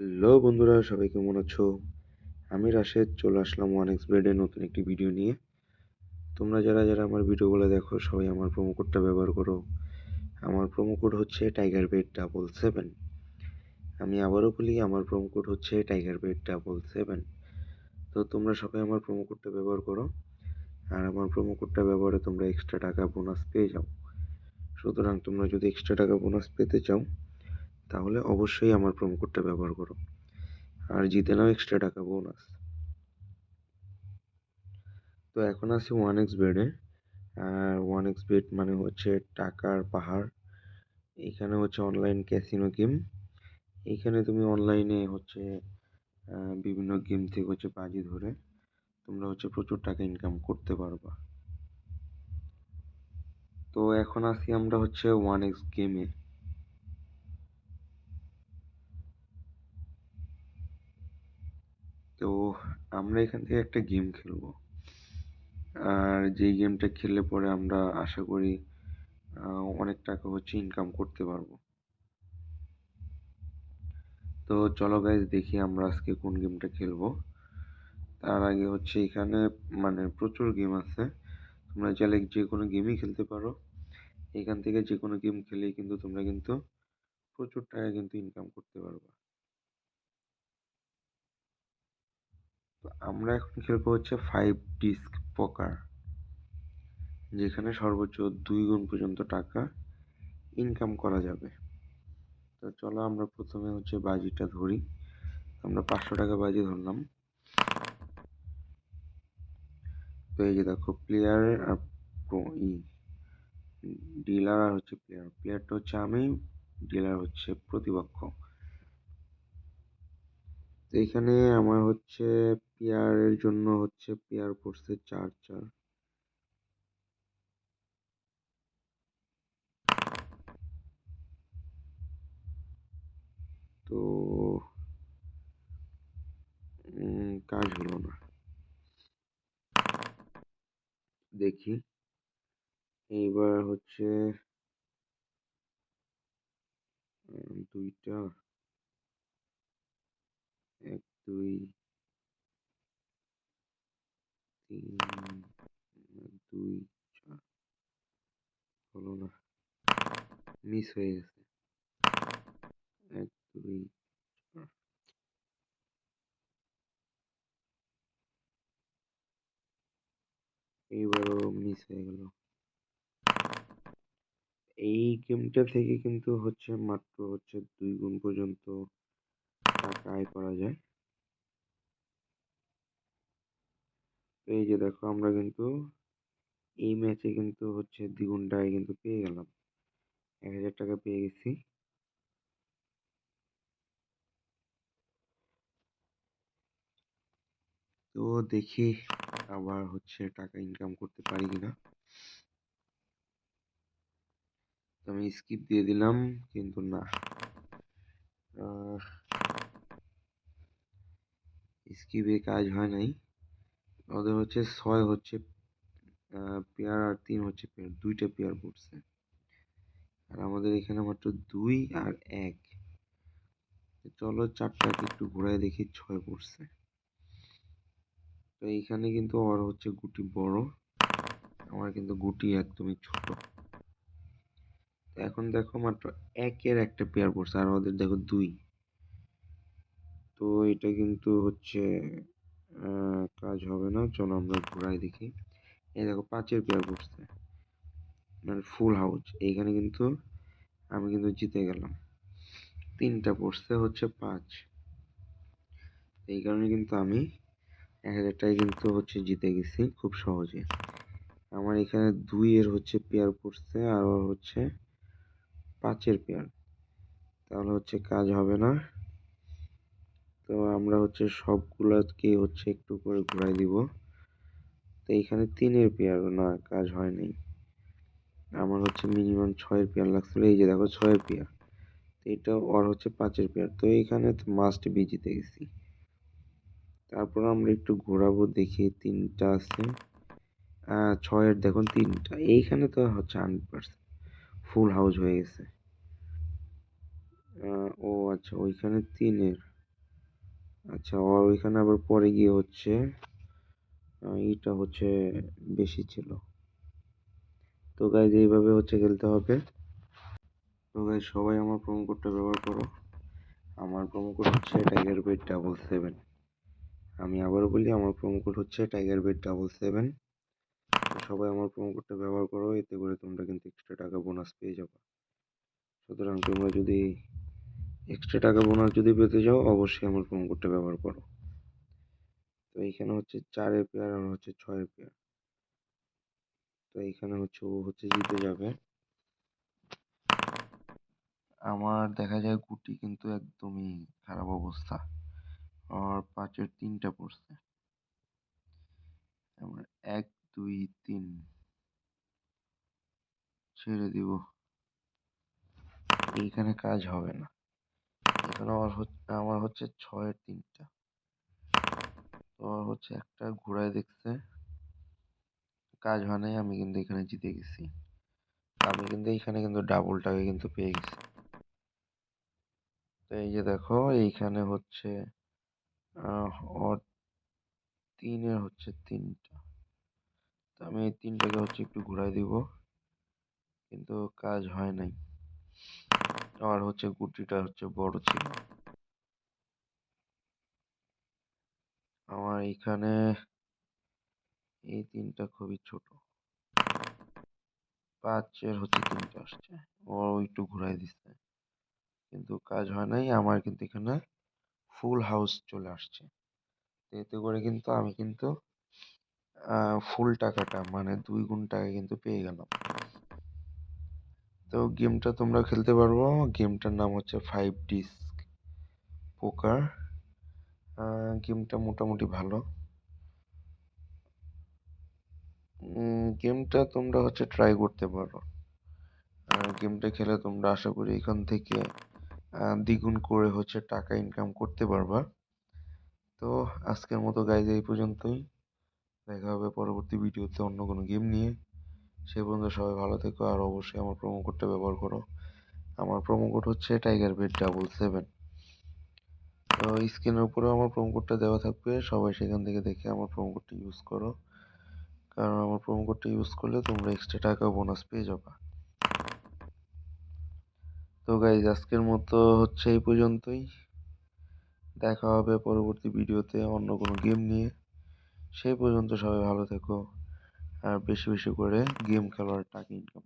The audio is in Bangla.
হ্যালো বন্ধুরা, সবাই কেমন আছো? আমি রাশেদ, চলে আসলাম ওয়ান এক্স বেডে নতুন একটি ভিডিও নিয়ে। তোমরা যারা যারা আমার ভিডিওগুলো দেখো, সবাই আমার প্রোমো কোডটা ব্যবহার করো। আমার প্রোমো কোড হচ্ছে টাইগার বেড ডাবল সেভেন আমি আবারও বলি, আমার প্রোমো কোড হচ্ছে টাইগার বেড ডাবল সেভেন তো তোমরা সবাই আমার প্রোমো কোডটা ব্যবহার করো। আর আমার প্রোমো কোডটা ব্যবহারে তোমরা এক্সট্রা টাকা বোনাস পেয়ে যাও। সুতরাং তোমরা যদি এক্সট্রা টাকা বোনাস পেতে চাও তাহলে অবশ্যই আমার প্রোমো কোডটা ব্যবহার করো। আর জিতে নাও এক্সট্রা টাকা বোনাস তো এখন আছি ওয়ান এক্স বেডে আর ওয়ান এক্স বেড মানে হচ্ছে টাকার পাহাড়। এখানে হচ্ছে অনলাইন ক্যাসিনো গেম এখানে তুমি অনলাইনে হচ্ছে বিভিন্ন গেম থেকে হচ্ছে বাজি ধরে তোমরা হচ্ছে প্রচুর টাকা ইনকাম করতে পারবা। তো এখন আসি আমরা হচ্ছে ওয়ান এক্স গেমে তো আমরা এখান থেকে একটা গেম খেলব। আর যেই গেমটা খেললে পরে আমরা আশা করি অনেক টাকা হচ্ছে ইনকাম করতে পারব। তো চলো গাইজ দেখি আমরা আজকে কোন গেমটা খেলব। তার আগে হচ্ছে এখানে মানে প্রচুর গেম আছে। তোমরা চাইলে যে কোনো গেমই খেলতে পারো। এখান থেকে যে কোনো গেম খেলেই কিন্তু তোমরা কিন্তু প্রচুর টাকা কিন্তু ইনকাম করতে পারবা তো আমরা এখন খেলব হচ্ছে ফাইভ ডিস্ক পকার যেখানে সর্বোচ্চ দুই গুণ পর্যন্ত টাকা ইনকাম করা যাবে। তো চলো আমরা প্রথমে হচ্ছে বাজিটা ধরি। আমরা পাঁচশো টাকা বাজি ধরলাম। তো এই যে দেখো প্লেয়ার আর ই। ডিলার আর হচ্ছে প্লেয়ার প্লেয়ারটা হচ্ছে আমি ডিলার হচ্ছে প্রতিপক্ষ। তো এখানে আমার হচ্ছে পেয়ারের জন্য হচ্ছে পেয়ার পড়ছে চার চার। তো কাজ হলো না। দেখি। এইবার হচ্ছে দুইটা। দুই, তিন, দুই, চার। হলো না। মিস হয়ে গেছে। এক, দুই এইবারও মিস হয়ে গেল। এই গেমটা থেকে কিন্তু হচ্ছে মাত্র হচ্ছে দুই গুণ পর্যন্ত টাকা আয় করা যায়। এই যে দেখো আমরা কিন্তু এই ম্যাচে কিন্তু হচ্ছে দ্বিগুণ টাকা কিন্তু পেয়ে গেলাম। এক হাজার টাকা পেয়ে গেছি। তো দেখি আবার হচ্ছে টাকা ইনকাম করতে পারি কিনা। আমি স্কিপ দিয়ে দিলাম, কিন্তু না। স্কিপে কাজ হয় নাই। ওদের হচ্ছে ছয় হচ্ছে পেয়ার আর তিন হচ্ছে পেয়ার দুইটা পেয়ার পড়ছে। আর আমাদের এখানে মাত্র দুই আর এক। চলো চারটাকে একটু ঘুরাই দেখি ছয় পড়ছে। তো এইখানে কিন্তু ওর হচ্ছে গুটি বড়, আমার কিন্তু গুটি একদমই ছোট। এখন দেখো মাত্র একের একটা পেয়ার পড়ছে, আর ওদের দেখো দুই। তো এটা কিন্তু হচ্ছে কাজ হবে না, চলো আমরা ঘোরাই দেখি। এই দেখো পাঁচের পেয়ার পড়ছে মানে ফুল হাউস এইখানে কিন্তু আমি কিন্তু জিতে গেলাম। তিনটা পড়ছে হচ্ছে পাঁচ। এই কারণে কিন্তু আমি এক হাজার টাকা কিন্তু হচ্ছে জিতে গেছি খুব সহজে। আমার এখানে দুই এর হচ্ছে পেয়ার পড়ছে আর হচ্ছে পাঁচের পেয়ার তাহলে হচ্ছে কাজ হবে না। তো আমরা হচ্ছে সবগুলোকে হচ্ছে একটু করে ঘুরাই দিব। তো এইখানে তিনের পেয়ার না, কাজ হয়নি আমার হচ্ছে মিনিমাম ছয়ের পেয়ার লাগছিল, এই যে দেখো ছয়ের পেয়ার। তো এটা ওর হচ্ছে পাঁচের পেয়ার। তো এইখানে তো মাস্ট বি জিতে গেছি। তারপর আমরা একটু ঘোরাবো, দেখি তিনটা আছে। ছয়ের দেখুন তিনটা। এইখানে তো হচ্ছে হান্ড্রেড ফুল হাউস হয়ে গেছে। ও আচ্ছা ওইখানে তিনের। আচ্ছা আর ওইখানে আবার পরে গিয়ে হচ্ছে এইটা হচ্ছে বেশি ছিল। তো গাইজ এইভাবে হচ্ছে খেলতে হবে। তো গাইজ সবাই আমার প্রোমো কোডটা ব্যবহার করো। আমার প্রোমো কোড হচ্ছে টাইগার বেড ডাবল সেভেন আমি আবারও বলি, আমার প্রোমো কোড হচ্ছে টাইগার বেড ডাবল সেভেন সবাই আমার প্রোমো কোডটা ব্যবহার করো, এতে করে তোমরা কিন্তু এক্সট্রা টাকা বোনাস পেয়ে যাবে। সুতরাং তোমরা যদি এক্সট্রা টাকা বোনাস যদি পেতে চাও, অবশ্যই আমার প্রোমো কোডটা ব্যবহার করো। তো এইখানে হচ্ছে চারের পেয়ার আর হচ্ছে ছয়ের পেয়ার তো এইখানে হচ্ছে ও হচ্ছে জিতে যাবে। আমার দেখা যায় গুটি কিন্তু একদমই খারাপ অবস্থা। আর পাঁচের তিনটা পড়ছে। আমার এক, দুই, তিন। ছেড়ে দিব। এইখানে কাজ হবে না। এখানে আমার হচ্ছে আমার হচ্ছে ছয়ের তিনটা। তো আমার হচ্ছে একটা ঘোড়ায় দেখছে। কাজ হয় নাই, আমি কিন্তু এখানে জিতে গেছি। আমি কিন্তু এইখানে কিন্তু ডাবল টাকা কিন্তু পেয়ে গেছি। তো এই যে দেখো, এইখানে হচ্ছে তিনের হচ্ছে তিনটা। তো আমি এই তিনটাকে হচ্ছে একটু ঘুরাই দিব। কিন্তু কাজ হয় নাই। আমার হচ্ছে গুটিটা হচ্ছে বড় ছিল। আমার এইখানে এই তিনটা খুবই ছোট। পাঁচের হচ্ছে তিনটা আসছে। ও একটু ঘুরাই দিচ্ছে। কিন্তু কাজ হয় নাই, আমার কিন্তু এখানে ফুল হাউস চলে আসছে। এতে করে কিন্তু আমি কিন্তু ফুল টাকাটা মানে দুই গুণ টাকা কিন্তু পেয়ে গেলাম। তো গেমটা তোমরা খেলতে পারব। গেমটার নাম হচ্ছে ফাইভ ডিস্ক পোকার গেমটা মোটামুটি ভালো। গেমটা তোমরা হচ্ছে ট্রাই করতে পারো। গেমটা খেলে তোমরা আশা করি এখান থেকে দ্বিগুণ করে হচ্ছে টাকা ইনকাম করতে পারবা। তো আজকের মতো গাইজ এই পর্যন্তই। দেখা হবে পরবর্তী ভিডিওতে অন্য কোনো গেম নিয়ে। সে পর্যন্ত সবাই ভালো থেকো, আর অবশ্যই আমার প্রোমো কোডটা ব্যবহার করো। আমার প্রোমো কোড হচ্ছে টাইগার বেড ডাবল সেভেন তো স্ক্রিনের উপরেও আমার প্রোমো কোডটা দেওয়া থাকবে, সবাই সেখান থেকে দেখে আমার প্রোমো কোডটা ইউজ করো। কারণ আমার প্রোমো কোডটা ইউজ করলে তোমরা এক্সট্রা টাকা বোনাস পেয়ে যাবে। তো গাইজ আজকের মতো হচ্ছে এই পর্যন্তই। দেখা হবে পরবর্তী ভিডিওতে অন্য কোনো গেম নিয়ে। সেই পর্যন্ত সবাই ভালো থেকো। আর বেশি বেশি করে গেম খেলার টাকা ইনকাম